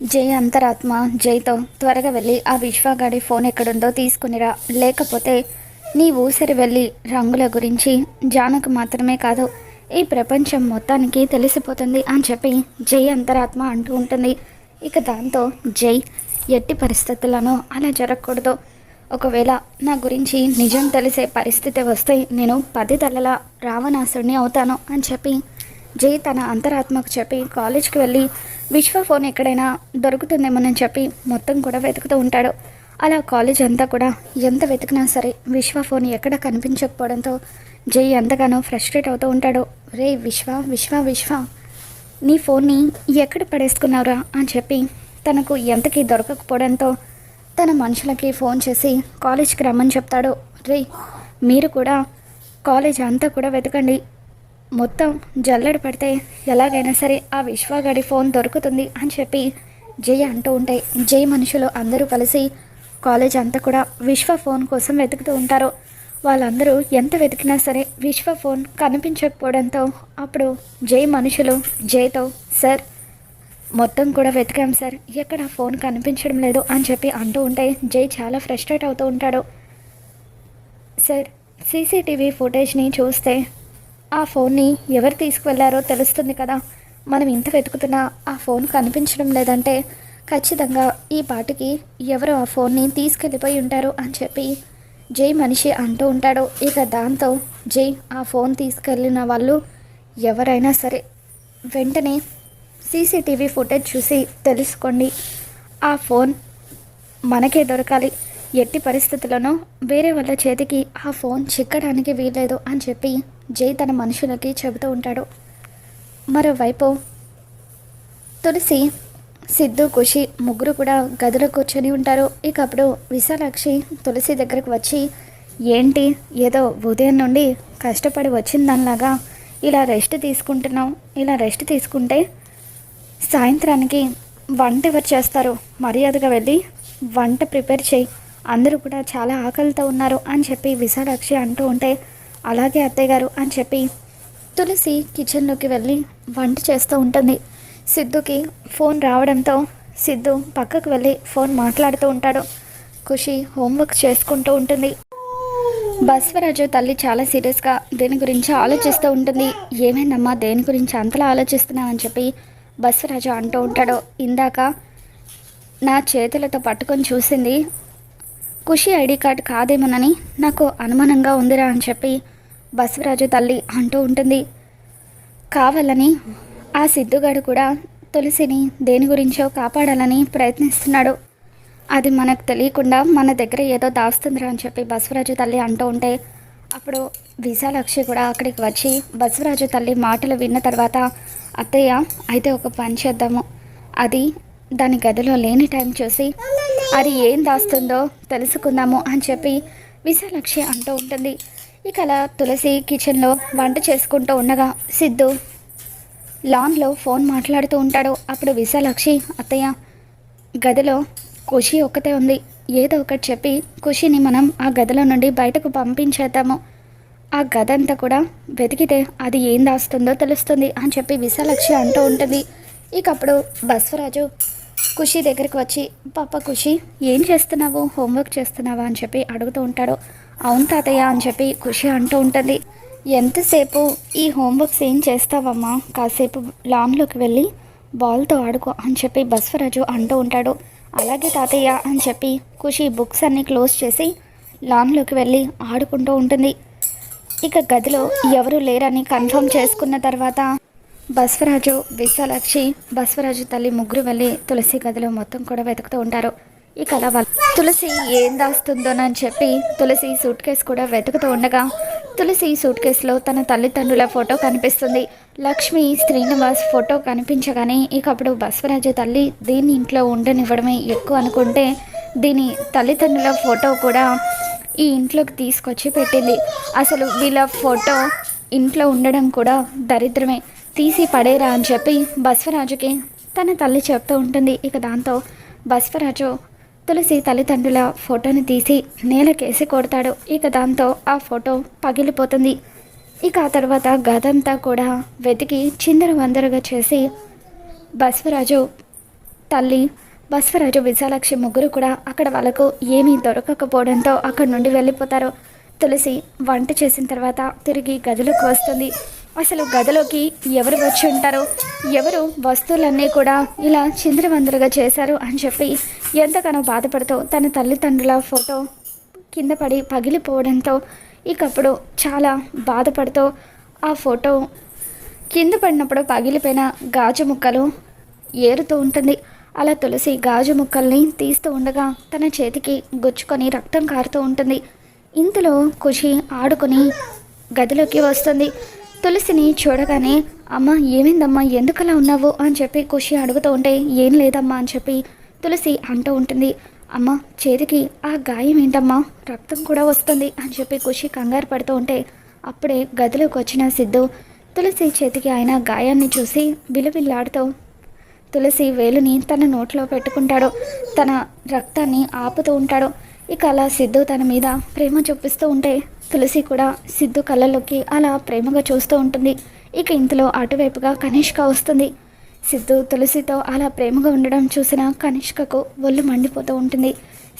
జై అంతరాత్మ. జైతో త్వరగా వెళ్ళి ఆ విశ్వగాడి ఫోన్ ఎక్కడుందో తీసుకునిరా. లేకపోతే నీ ఊసరి వెళ్ళి రంగుల గురించి జానకు మాత్రమే కాదు ఈ ప్రపంచం మొత్తానికి తెలిసిపోతుంది అని చెప్పి జై అంతరాత్మ అంటూ ఉంటుంది. ఇక దాంతో జై ఎట్టి పరిస్థితులను అలా జరగకూడదు. ఒకవేళ నా గురించి నిజం తెలిసే పరిస్థితి వస్తే నేను పది తలల రావణాసుడిని అవుతాను అని చెప్పి జై తన అంతరాత్మకు చెప్పి కాలేజ్కి వెళ్ళి విశ్వ ఫోన్ ఎక్కడైనా దొరుకుతుందేమోనని చెప్పి మొత్తం కూడా వెతుకుతూ ఉంటాడు. అలా కాలేజ్ అంతా కూడా ఎంత వెతికినా సరే విశ్వ ఫోన్ ఎక్కడ కనిపించకపోవడంతో జై ఎంతగానో ఫ్రస్ట్రేట్ అవుతూ ఉంటాడు. రే విశ్వ విశ్వ విశ్వ నీ ఫోన్ని ఎక్కడ పడేసుకున్నావురా? అని చెప్పి తనకు ఎంతకీ దొరకకపోవడంతో తన మనుషులకి ఫోన్ చేసి కాలేజ్కి రమ్మని చెప్తాడు. రే మీరు కూడా కాలేజ్ అంతా కూడా వెతకండి. మొత్తం జల్లెడ పడితే ఎలాగైనా సరే ఆ విశ్వగాడి ఫోన్ దొరుకుతుంది అని చెప్పి జై అంటూ ఉంటే జై మనుషులు అందరూ కలిసి కాలేజ్ అంతా కూడా విశ్వ ఫోన్ కోసం వెతుకుతూ ఉంటారు. వాళ్ళందరూ ఎంత వెతికినా సరే విశ్వ ఫోన్ కనిపించకపోవడంతో అప్పుడు జై మనుషులు జైతో సార్ మొత్తం కూడా వెతికాం సార్ ఎక్కడ ఫోన్ కనిపించడం లేదు అని చెప్పి అంటూ ఉంటే జై చాలా ఫ్రస్ట్రేట్ అవుతూ ఉంటాడు. సార్ సీసీటీవీ ఫుటేజ్ని చూస్తే ఆ ఫోన్ని ఎవరు తీసుకువెళ్ళారో తెలుస్తుంది కదా. మనం ఇంత వెతుకుతున్నా ఆ ఫోన్ కనిపించడం లేదంటే ఖచ్చితంగా ఈ పాటికి ఎవరు ఆ ఫోన్ని తీసుకెళ్ళిపోయి ఉంటారు అని చెప్పి జై మనిషి అంటూ ఉంటాడు. ఇక దాంతో జై ఆ ఫోన్ తీసుకెళ్ళిన వాళ్ళు ఎవరైనా సరే వెంటనే సీసీటీవీ ఫుటేజ్ చూసి తెలుసుకోండి. ఆ ఫోన్ మనకే దొరకాలి. ఎట్టి పరిస్థితుల్లోనూ వేరే వాళ్ళ చేతికి ఆ ఫోన్ చిక్కడానికి వీల్లేదు అని చెప్పి జై తన మనుషులకి చెబుతూ ఉంటాడు. మరోవైపు తులసి సిద్ధు ఖుషి ముగ్గురు కూడా గదిలో కూర్చొని ఉంటారు. ఇక అప్పుడు విశాలాక్షి తులసి దగ్గరకు వచ్చి ఏంటి? ఏదో ఉదయం నుండి కష్టపడి వచ్చిందనిలాగా ఇలా రెస్ట్ తీసుకుంటున్నాం ఇలా రెస్ట్ తీసుకుంటే సాయంత్రానికి వంట ఎవరు చేస్తారు? మర్యాదగా వెళ్ళి వంట ప్రిపేర్ చేయి. అందరూ కూడా చాలా ఆకలితో ఉన్నారు అని చెప్పి విశాలాక్షి అంటూ ఉంటే అలాగే అత్తయ్య గారు అని చెప్పి తులసి కిచెన్లోకి వెళ్ళి వంట చేస్తూ ఉంటుంది. సిద్ధుకి ఫోన్ రావడంతో సిద్ధు పక్కకు వెళ్ళి ఫోన్ మాట్లాడుతూ ఉంటాడు. ఖుషి హోంవర్క్ చేసుకుంటూ ఉంటుంది. బస్వరాజు తల్లి చాలా సీరియస్గా దేని గురించి ఆలోచిస్తూ ఉంటుంది. ఏమైందమ్మా దేని గురించి అంతలా ఆలోచిస్తున్నావని చెప్పి బస్వరాజు అంటూ ఉంటాడు. ఇందాక నా చేతులతో పట్టుకొని చూసింది ఖుషి ఐడి కార్డ్ కాదేమోనని నాకు అనుమానంగా ఉందిరా అని చెప్పి బసవరాజు తల్లి అంటూ ఉంటుంది. కావాలని ఆ సిద్ధుగాడు కూడా తులసిని దేని గురించో కాపాడాలని ప్రయత్నిస్తున్నాడు. అది మనకు తెలియకుండా మన దగ్గర ఏదో దాస్తుందిరా అని చెప్పి బసవరాజు తల్లి అంటూ ఉంటే అప్పుడు విశాలక్షి కూడా అక్కడికి వచ్చి బసవరాజు తల్లి మాటలు విన్న తర్వాత అత్తయ్య అయితే ఒక పని చేద్దాము. అది దాని గదిలో లేని టైం చూసి అది ఏం దాస్తుందో తెలుసుకుందాము అని చెప్పి విశాలక్షి అంటూ ఉంటుంది. ఇక అలా తులసి కిచెన్లో వంట చేసుకుంటూ ఉండగా సిద్ధు లాన్లో ఫోన్ మాట్లాడుతూ ఉంటాడు. అప్పుడు విశాలక్షి అత్తయ్య గదిలో ఖుషి ఒక్కతే ఉంది. ఏదో ఒకటి చెప్పి ఖుషిని మనం ఆ గదిలో నుండి బయటకు పంపించేద్దాము. ఆ గదంతా కూడా వెతికితే అది ఏం దాస్తుందో తెలుస్తుంది అని చెప్పి విశాలక్షి అంటూ ఉంటుంది. ఇకప్పుడు బస్వరాజు ఖుషి దగ్గరికి వచ్చి పాప ఖుషి ఏం చేస్తున్నావు? హోంవర్క్ చేస్తున్నావా? అని చెప్పి అడుగుతూ ఉంటాడు. అవును తాతయ్య అని చెప్పి ఖుషి అంటూ ఉంటుంది. ఎంతసేపు ఈ హోంవర్క్స్ ఏం చేస్తావమ్మా? కాసేపు లాన్లోకి వెళ్ళి బాల్తో ఆడుకో అని చెప్పి బస్వరాజు అంటూ ఉంటాడు. అలాగే తాతయ్య అని చెప్పి ఖుషి బుక్స్ అన్నీ క్లోజ్ చేసి లాన్లోకి వెళ్ళి ఆడుకుంటూ ఉంటుంది. ఇక గదిలో ఎవరు లేరని కన్ఫర్మ్ చేసుకున్న తర్వాత బస్వరాజు విశాలాక్షి బస్వరాజు తల్లి ముగ్గురు వెళ్ళి తులసి గదిలో మొత్తం కూడా వెతుకుతూ ఉంటారు. ఇక అలా వాళ్ళు తులసి ఏం దాస్తుందోనని చెప్పి తులసి సూట్ కేసు కూడా వెతుకుతూ ఉండగా తులసి సూట్ కేసులో తన తల్లిదండ్రుల ఫోటో కనిపిస్తుంది. లక్ష్మి శ్రీనివాస్ ఫోటో కనిపించగానే ఇక అప్పుడు బస్వరాజు తల్లి దీన్ని ఇంట్లో ఉండనివ్వడమే ఎక్కువ అనుకుంటే దీని తల్లిదండ్రుల ఫోటో కూడా ఈ ఇంట్లోకి తీసుకొచ్చి పెట్టింది. అసలు వీళ్ళ ఫోటో ఇంట్లో ఉండడం కూడా దరిద్రమే. తీసి పడేరా అని చెప్పి బస్వరాజుకి తన తల్లి చెప్తూ ఉంటుంది. ఇక దాంతో బస్వరాజు తులసి తల్లిదండ్రుల ఫోటోని తీసి నేలకేసి కొడతాడు. ఇక దాంతో ఆ ఫోటో పగిలిపోతుంది. ఇక ఆ తర్వాత గదంతా కూడా వెతికి చిందర వందరగా చేసి బస్వరాజు తల్లి బస్వరాజు విశాలక్షి ముగ్గురు కూడా అక్కడ వాళ్ళకు ఏమీ దొరకకపోవడంతో అక్కడ నుండి వెళ్ళిపోతారు. తులసి వంట చేసిన తర్వాత తిరిగి గదిలోకి వస్తుంది. అసలు గదిలోకి ఎవరు వచ్చి ఉంటారో ఎవరు వస్తువులన్నీ కూడా ఇలా చిందరవందరగా చేశారు అని చెప్పి ఎంతగానో బాధపడుతూ తన తల్లిదండ్రుల ఫోటో కింద పడి పగిలిపోవడంతో ఇకప్పుడు చాలా బాధపడుతూ ఆ ఫోటో కింద పడినప్పుడు పగిలిపోయిన గాజు ముక్కలు ఏరుతూ ఉంటుంది. అలా తులసి గాజు ముక్కల్ని తీస్తూ ఉండగా తన చేతికి గుచ్చుకొని రక్తం కారుతూ ఉంటుంది. ఇంతలో ఖుషి ఆడుకొని గదిలోకి వస్తుంది. తులసిని చూడగానే అమ్మ ఏమైందమ్మా? ఎందుకలా ఉన్నావు? అని చెప్పి ఖుషి అడుగుతూ ఉంటే ఏం లేదమ్మా అని చెప్పి తులసి అంటూ ఉంటుంది. అమ్మ చేతికి ఆ గాయం ఏంటమ్మా? రక్తం కూడా వస్తుంది అని చెప్పి ఖుషి కంగారు పడుతూ ఉంటే అప్పుడే గదిలోకి వచ్చిన సిద్ధు తులసి చేతికి ఆయన గాయాన్ని చూసి విలువిల్లాడుతూ తులసి వేలుని తన నోట్లో పెట్టుకుంటాడు. తన రక్తాన్ని ఆపుతూ ఉంటాడు. ఇక అలా సిద్ధు తన మీద ప్రేమ చూపిస్తూ ఉంటే తులసి కూడా సిద్ధు కళ్ళలోకి అలా ప్రేమగా చూస్తూ ఉంటుంది. ఇక ఇంతలో అటువైపుగా కనిష్క వస్తుంది. సిద్ధు తులసితో అలా ప్రేమగా ఉండడం చూసిన కనిష్కకు ఒళ్ళు మండిపోతూ ఉంటుంది.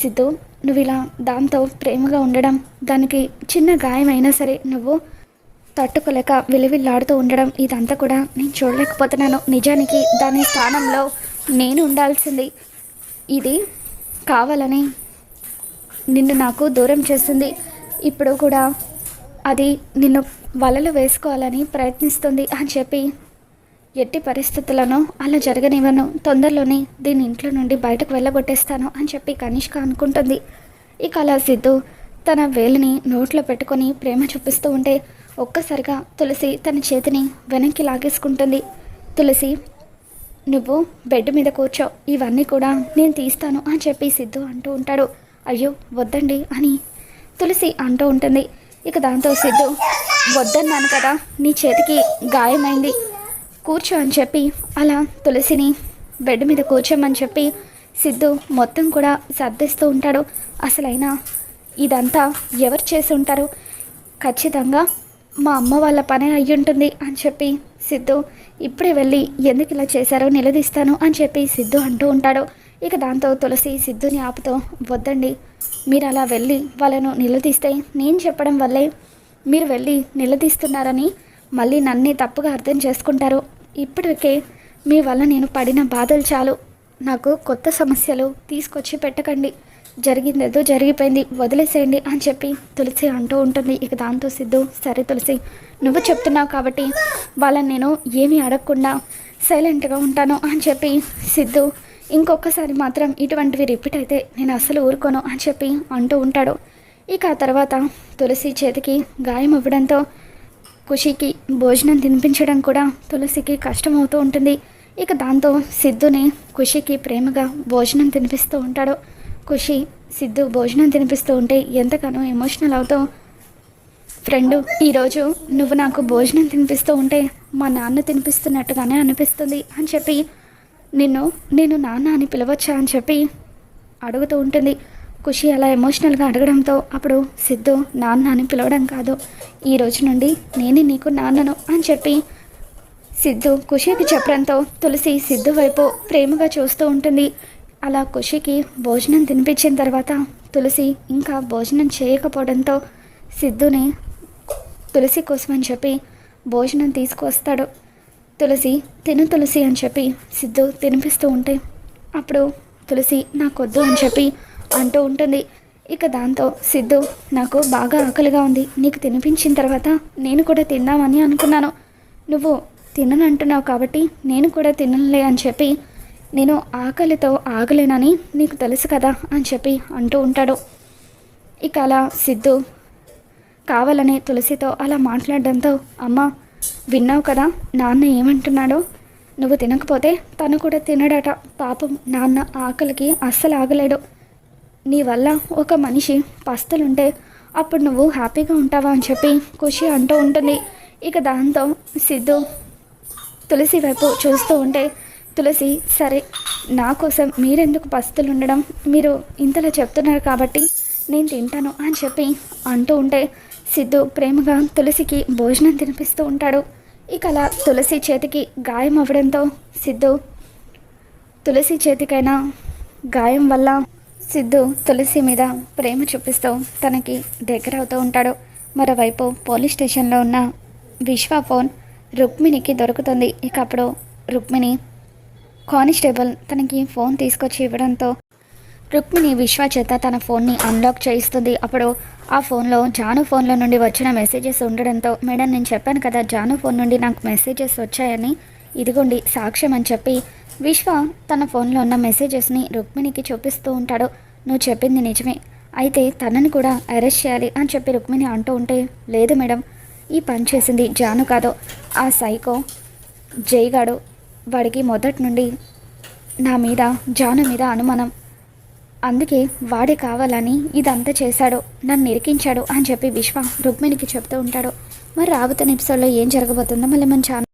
సిద్ధు నువ్వు ఇలా దాంతో ప్రేమగా ఉండడం దానికి చిన్న గాయమైనా సరే నువ్వు తట్టుకోలేక విలువిల్లాడుతూ ఉండడం ఇదంతా కూడా నేను చూడలేకపోతున్నాను. నిజానికి దాని స్థానంలో నేను ఉండాల్సింది ఇది కావాలని నిన్ను నాకు దూరం చేస్తుంది ఇప్పుడు కూడా అది నిన్ను వలలు వేసుకోవాలని ప్రయత్నిస్తుంది అని చెప్పి ఎట్టి పరిస్థితులను అలా జరగనివ్వను. తొందరలోనే దీని ఇంట్లో నుండి బయటకు వెళ్ళగొట్టేస్తాను అని చెప్పి కనిష్క అనుకుంటుంది. ఇక అలా సిద్ధు తన వేలిని నోట్లో పెట్టుకొని ప్రేమ చూపిస్తూ ఉంటే ఒక్కసారిగా తులసి తన చేతిని వెనక్కి లాగేసుకుంటుంది. తులసి నువ్వు బెడ్ మీద కూర్చో. ఇవన్నీ కూడా నేను తీస్తాను అని చెప్పి సిద్ధు అంటూ ఉంటాడు. అయ్యో వద్దండి అని తులసి అంటూ ఉంటుంది. ఇక దాంతో సిద్ధు వద్దన్నాను కదా నీ చేతికి గాయమైంది. కూర్చో అని చెప్పి అలా తులసిని బెడ్ మీద కూర్చోమని చెప్పి సిద్ధు మొత్తం కూడా సర్దిస్తూ ఉంటాడు. అసలైనా ఇదంతా ఎవరు చేసి ఉంటారు? ఖచ్చితంగా మా అమ్మ వాళ్ళ పనే అయ్యుంటుంది అని చెప్పి సిద్ధు ఇప్పుడే వెళ్ళి ఎందుకు ఇలా చేశారో నిలదీస్తాను అని చెప్పి సిద్ధు అంటూ ఉంటాడు. ఇక దాంతో తులసి సిద్ధుని ఆపుతో వద్దండి మీరు అలా వెళ్ళి వాళ్ళను నిలదీస్తే నేను చెప్పడం వల్లే మీరు వెళ్ళి నిలదీస్తున్నారని మళ్ళీ నన్నే తప్పుగా అర్థం చేసుకుంటారు. ఇప్పటికే మీ వల్ల నేను పడిన బాధలు చాలు. నాకు కొత్త సమస్యలు తీసుకొచ్చి పెట్టకండి. జరిగిందేదో జరిగిపోయింది వదిలేసేయండి అని చెప్పి తులసి అంటూ ఉంటుంది. ఇక దాంతో సిద్ధు సరే తులసి నువ్వు చెప్తున్నావు కాబట్టి వాళ్ళని నేను ఏమీ అడగకుండా సైలెంట్గా ఉంటాను అని చెప్పి సిద్ధు ఇంకొకసారి మాత్రం ఇటువంటివి రిపీట్ అయితే నేను అసలు ఊరుకోను అని చెప్పి అంటూ ఉంటాడు. ఇక ఆ తర్వాత తులసి చేతికి గాయం అవ్వడంతో ఖుషికి భోజనం తినిపించడం కూడా తులసికి కష్టమవుతూ ఉంటుంది. ఇక దాంతో సిద్ధుని ఖుషికి ప్రేమగా భోజనం తినిపిస్తూ ఉంటాడు. ఖుషి సిద్ధు భోజనం తినిపిస్తూ ఉంటే ఎంతగానో ఎమోషనల్ అవుతూ ఫ్రెండు ఈరోజు నువ్వు నాకు భోజనం తినిపిస్తూ ఉంటే మా నాన్న తినిపిస్తున్నట్టుగానే అనిపిస్తుంది అని చెప్పి నిన్ను నేను నాన్న అని పిలవచ్చా అని చెప్పి అడుగుతూ ఉంటుంది. ఖుషి అలా ఎమోషనల్గా అడగడంతో అప్పుడు సిద్ధు నాన్న అని పిలవడం కాదు. ఈ రోజు నుండి నేనే నీకు నాన్నను అని చెప్పి సిద్ధు ఖుషికి చెప్పడంతో తులసి సిద్ధు వైపు ప్రేమగా చూస్తూ ఉంటుంది. అలా ఖుషికి భోజనం తినిపించిన తర్వాత తులసి ఇంకా భోజనం చేయకపోవడంతో సిద్ధుని తులసి కోసమని చెప్పి భోజనం తీసుకొస్తాడు తులసి తిను తులసి అని చెప్పి సిద్ధు తినిపిస్తూ ఉంటే అప్పుడు తులసి నాకొద్దు అని చెప్పి అంటూ ఉంటుంది. ఇక దాంతో సిద్ధు నాకు బాగా ఆకలిగా ఉంది. నీకు తినిపించిన తర్వాత నేను కూడా తిందామని అనుకున్నాను. నువ్వు తిననంటున్నావు కాబట్టి నేను కూడా తినలే అని చెప్పి నేను ఆకలితో ఆగలేనని నీకు తెలుసు కదా అని చెప్పి అంటూ ఉంటాడు. ఇక అలా సిద్ధు కావాలని తులసితో అలా మాట్లాడడంతో అమ్మ విన్నావు కదా నాన్న ఏమంటున్నాడో? నువ్వు తినకపోతే తను కూడా తినడట. పాపం నాన్న ఆకలికి అస్సలు ఆగలేడు. నీ వల్ల ఒక మనిషి పస్తులుంటే అప్పుడు నువ్వు హ్యాపీగా ఉంటావా అని చెప్పి ఖుషి అంటూ ఉంటుంది. ఇక దాంతో సిద్ధు తులసి వైపు చూస్తూ ఉంటే తులసి సరే నా కోసం మీరెందుకు పస్తులు ఉండడం మీరు ఇంతలా చెప్తున్నారు కాబట్టి నేను తింటాను అని చెప్పి అంటూ ఉంటే సిద్ధు ప్రేమగా తులసికి భోజనం తినిపిస్తూ ఉంటాడు. ఇక అలా తులసి చేతికి గాయం అవ్వడంతో సిద్ధు తులసి చేతికైనా గాయం వల్ల సిద్ధు తులసి మీద ప్రేమ చూపిస్తూ తనకి దగ్గర అవుతూ ఉంటాడు. మరోవైపు పోలీస్ స్టేషన్లో ఉన్న విశ్వ ఫోన్ రుక్మిణికి దొరుకుతుంది. ఇక అప్పుడు రుక్మిణి కానిస్టేబుల్ తనకి ఫోన్ తీసుకొచ్చి ఇవ్వడంతో రుక్మిణి విశ్వ చేత తన ఫోన్ని అన్లాక్ చేయిస్తుంది. అప్పుడు ఆ ఫోన్లో జాను ఫోన్లో నుండి వచ్చిన మెసేజెస్ ఉండడంతో మేడం నేను చెప్పాను కదా జాను ఫోన్ నుండి నాకు మెసేజెస్ వచ్చాయని. ఇదిగోండి సాక్ష్యం అని చెప్పి విశ్వ తన ఫోన్లో ఉన్న మెసేజెస్ని రుక్మిణికి చూపిస్తూ ఉంటాడు. నువ్వు చెప్పింది నిజమే. అయితే తనని కూడా అరెస్ట్ చేయాలి అని చెప్పి రుక్మిణి అంటూ ఉంటే లేదు మేడం ఈ పని చేసింది జాను కాదు. ఆ సైకో జైగాడు వాడికి మొదటి నుండి నా మీద జాను మీద అనుమానం. అందుకే వాడే కావాలని ఇదంతా చేశాడు. నన్ను ఇరికించాడు అని చెప్పి విశ్వ రుక్మిణికి చెప్తూ ఉంటాడు. మరి రాబోతున్న ఎపిసోడ్లో ఏం జరగబోతుందో మళ్ళీ మన ఛానల్